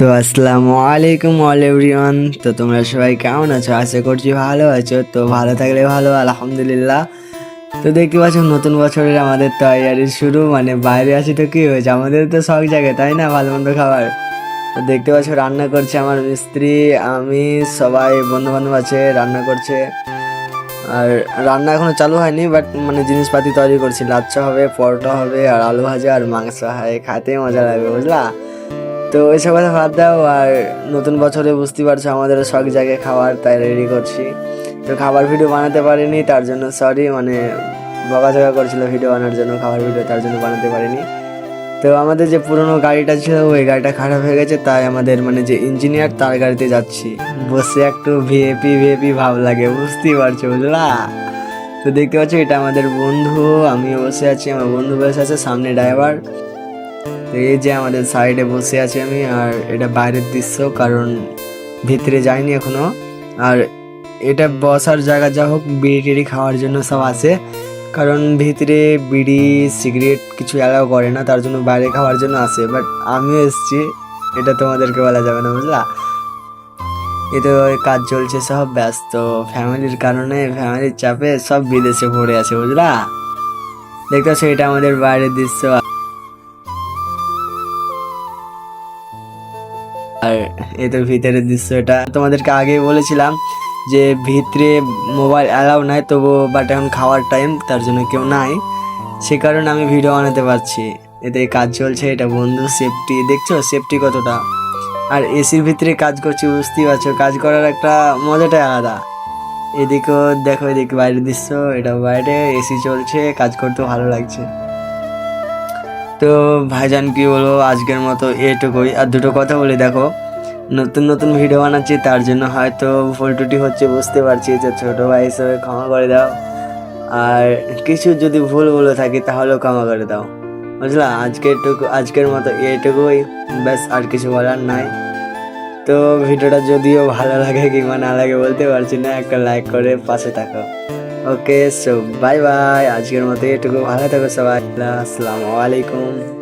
তো আসসালামু আলাইকুম অল এভরিওয়ান। তো তোমরা সবাই কেমন আছো? আশা করছি ভালো আছো। তো ভালো থাকলে ভালো, আলহামদুলিল্লাহ। তো দেখতে পাচ্ছ, নতুন বছরের আমাদের তৈরি শুরু। মানে বাইরে আছি তো কি হয়েছে? আমাদের তো সব জায়গায় তাই না? ভালো মন্দ খাবার। তো দেখতে পাচ্ছ, রান্না করছে আমার মিস্ত্রি, আমি, সবাই বন্ধু বান্ধব আছে, রান্না করছে। আর রান্না এখনও চালু হয়নি বাট মানে জিনিসপাতি তৈরি করছি। লাচ্চা হবে, পরোটা হবে, আর আলু ভাজা, আর মাংস। হয়, খাতে মজা লাগবে, বুঝলা? তো ওইসব কথা বাদ দাও, আর নতুন বছরে বুঝতে পারছ আমাদের সব জায়গায় খাবার তাই রেডি করছি। তো খাবার ভিডিও বানাতে পারিনি, তার জন্য সরি মানে বকাঝকা করছিল ভিডিও বানার জন্য, খাবার ভিডিও তার জন্য বানাতে পারিনি। তো আমাদের যে পুরনো গাড়িটা ছিল, ওই গাড়িটা খারাপ হয়ে গেছে, তাই আমাদের মানে যে ইঞ্জিনিয়ার তার গাড়িতে যাচ্ছি। বসে একটু ভিএপি ভিএপি ভাব লাগে, বুঝতেই পারছ, বুঝলা? তো দেখতে পাচ্ছ, এটা আমাদের বন্ধু, আমিও বসে আছি, আমার বন্ধু বসে আছে, সামনে ড্রাইভার এই যে আমাদের সাইডে বসে আছি আমি, আর এটা বাইরের দৃশ্য, কারণ ভিতরে যাইনি এখনও। আর এটা বসার জায়গা যা হোক, বিড়ি টিড়ি খাওয়ার জন্য সব আছে। কারণ ভিতরে বিড়ি, সিগারেট কিছু অ্যালাউ করে না, তার জন্য বাইরে খাওয়ার জন্য আসে বাট আমিও এসেছি, এটা তোমাদেরকে বলা যাবে না, বুঝলা? এ তো কাজ চলছে, সব ব্যস্ত। ফ্যামিলির কারণে, ফ্যামিলির চাপে সব বিদেশে পড়ে আছে, বুঝলা? দেখতে পাচ্ছ এটা আমাদের বাইরের দৃশ্য। আর এই তো ভিতরের দৃশ্য এটা। তোমাদেরকে আগেই বলেছিলাম যে ভিতরে মোবাইল অ্যালাউ নাই তবু বাট এখন খাওয়ার টাইম তার জন্য কেউ নাই। সে কারণে আমি ভিডিও বানাতে পারছি। এতে কাজ চলছে, এটা বন্ধু সেফটি দেখছ? সেফটি কতটা? আর এসির ভিতরে কাজ করছি, বুঝতেই পারছ? কাজ করার একটা মজাটাই আলাদা। এদিকেও দেখো, এদিকে বাইরের দৃশ্য এটা বাইরে এসি চলছে, কাজ করতে ভালো লাগছে। তো ভাইজান কি বলব, আজকের মতো এটুকুই। আর দুটো কথা বলে, দেখো, নতুন নতুন ভিডিও বানাচ্ছি, তার জন্য হয়তো ভুল টুটি হচ্ছে, বুঝতে পারছি যে ছোটো ভাই হিসেবে ক্ষমা করে দাও। আর কিছু যদি ভুল বলে থাকি, তাহলেও ক্ষমা করে দাও। বুঝলা? আজকের টুকু আজকের মতো এটুকুই। ব্যাস, আর কিছু বলার নাই। তো ভিডিওটা যদিও ভালো লাগে কিংবা না লাগে, বলতে পারছি না। একটা লাইক করে পাশে থাকো। ওকে সো বাই বাই আজকের মতো এটুকু। ভালো থাকো সবাই। আসসালামু আলাইকুম।